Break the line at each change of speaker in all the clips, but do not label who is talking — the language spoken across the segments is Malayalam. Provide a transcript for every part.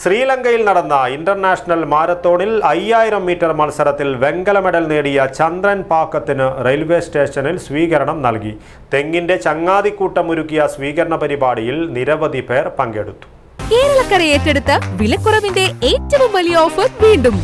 ശ്രീലങ്കയിൽ നടന്ന ഇന്റർനാഷണൽ മാരത്തോണിൽ അയ്യായിരം മീറ്റർ മത്സരത്തിൽ വെങ്കല മെഡൽ നേടിയ ചന്ദ്രൻ പാക്കത്തിന് റെയിൽവേ സ്റ്റേഷനിൽ സ്വീകരണം നൽകി. തെങ്ങിന്റെ ചങ്ങാതിക്കൂട്ടം ഒരുക്കിയ സ്വീകരണ പരിപാടിയിൽ നിരവധി പേർ പങ്കെടുത്തു.
കേരളക്കര ഏറ്റെടുത്ത വിലക്കുറവിന്റെ ഏറ്റവും വലിയ ഓഫർ വീണ്ടും.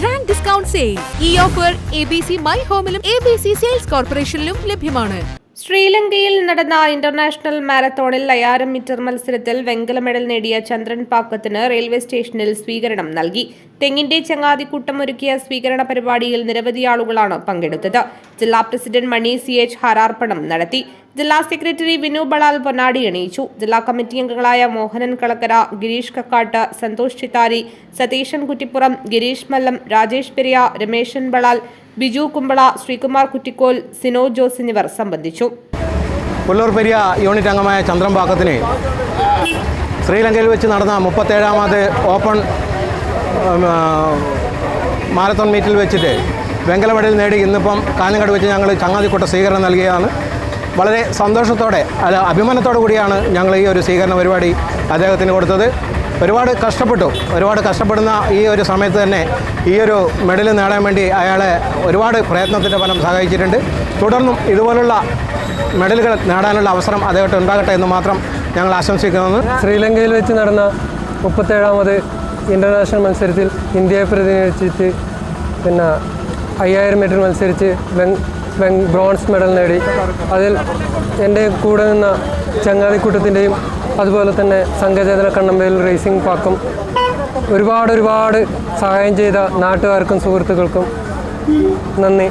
ഗ്രാൻഡ് ഡിസ്കൗണ്ട് സെയിൽ ഈ offer A B C my ഹോമിലും A B C sales കോർപ്പറേഷനിലും ലഭ്യമാണ്.
ശ്രീലങ്കയിൽ നടന്ന ഇന്റർനാഷണൽ മാരത്തോണിൽ അയ്യായിരം മീറ്റർ മത്സരത്തിൽ വെങ്കല മെഡൽ നേടിയ ചന്ദ്രൻ പാക്കത്തിന് റെയിൽവേ സ്റ്റേഷനിൽ സ്വീകരണം നൽകി. തെങ്ങിന്റെ ചങ്ങാതിക്കൂട്ടം ഒരുക്കിയ സ്വീകരണ പരിപാടിയിൽ നിരവധി ആളുകളാണ് പങ്കെടുത്തത്. ജില്ലാ പ്രസിഡന്റ് മണി സി എച്ച് ഹാരാർപ്പണം നടത്തി. ജില്ലാ സെക്രട്ടറി വിനു ബളാൽ പൊന്നാടി അണിയിച്ചു ജില്ലാ കമ്മിറ്റി അംഗങ്ങളായ മോഹനൻ കളക്കര ഗിരീഷ് കക്കാട്ട് സന്തോഷ് ചിത്താരി സതീശൻ കുറ്റിപ്പുറം ഗിരീഷ് മല്ലം രാജേഷ് പെരിയ രമേശൻ ബളാൽ ബിജു കുമ്പള ശ്രീകുമാർ കുറ്റിക്കോൽ സിനോ ജോസ് എന്നിവർ സംബന്ധിച്ചു.
പുല്ലൂർ പെരിയ യൂണിറ്റ് അംഗമായ ചന്ദ്രൻ പാക്കത്തിന് ശ്രീലങ്കയിൽ വെച്ച് നടന്ന മുപ്പത്തേഴാമത് ഓപ്പൺ മാരത്തോൺ മീറ്റിൽ വെച്ചിട്ട് വെങ്കല നേടി ഇന്നിപ്പം കാഞ്ഞങ്ങാട് വെച്ച് ഞങ്ങൾ ചങ്ങാതിക്കുട്ട സ്വീകരണം നൽകിയതാണ്. വളരെ സന്തോഷത്തോടെ അല്ല അഭിമാനത്തോടു കൂടിയാണ് ഞങ്ങൾ ഈ ഒരു സ്വീകരണ പരിപാടി അദ്ദേഹത്തിന് കൊടുത്തത്. ഒരുപാട് കഷ്ടപ്പെട്ടു. ഒരുപാട് കഷ്ടപ്പെടുന്ന ഈ ഒരു സമയത്ത് തന്നെ ഈ ഒരു മെഡൽ നേടാൻ വേണ്ടി അയാളെ ഒരുപാട് പ്രയത്നത്തിന്റെ ഫലം സഹായിച്ചിട്ടുണ്ട്. തുടർന്നും ഇതുപോലുള്ള മെഡലുകൾ നേടാനുള്ള അവസരം അദ്ദേഹത്തെ ഉണ്ടാകട്ടെ എന്ന് മാത്രം ഞങ്ങൾ ആശംസിക്കുന്നു.
ശ്രീലങ്കയിൽ വെച്ച് നടന്ന മുപ്പത്തേഴാമത് ഇന്റർനാഷണൽ മത്സരത്തിൽ ഇന്ത്യയെ പ്രതിനിധീകരിച്ചിട്ട് പിന്നെ അയ്യായിരം മീറ്റർ മത്സരിച്ച് ബ്രോൺസ് മെഡൽ നേടി. അതിൽ എന്റെ കൂടെ നിന്ന ചങ്ങാതിക്കൂട്ടത്തിന്റെയും അതുപോലെ തന്നെ സംഘചേതന കണ്ണമ്പയിൽ റേസിംഗ് പാക്കും ഒരുപാട് ഒരുപാട് സഹായം ചെയ്ത നാട്ടുകാർക്കും സുഹൃത്തുക്കൾക്കും നന്ദി.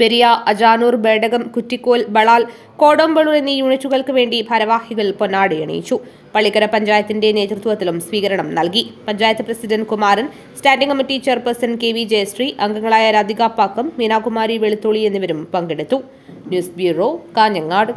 പെരിയ അജാനൂർ ബേഡകം കുറ്റിക്കോൽ ബളാൽ കോടമ്പളൂർ എന്നീ യൂണിറ്റുകൾക്ക് വേണ്ടി ഭാരവാഹികൾ പൊന്നാടി അണിയിച്ചു പള്ളിക്കര പഞ്ചായത്തിന്റെ നേതൃത്വത്തിലും സ്വീകരണം നൽകി. Panchayat president Kumaran standing committee chairperson K V Jayashree അംഗങ്ങളായ രാധിക പാക്കം മീനാകുമാരി വെളുത്തുള്ളി എന്നിവരും പങ്കെടുത്തു. News bureau Kanhangad.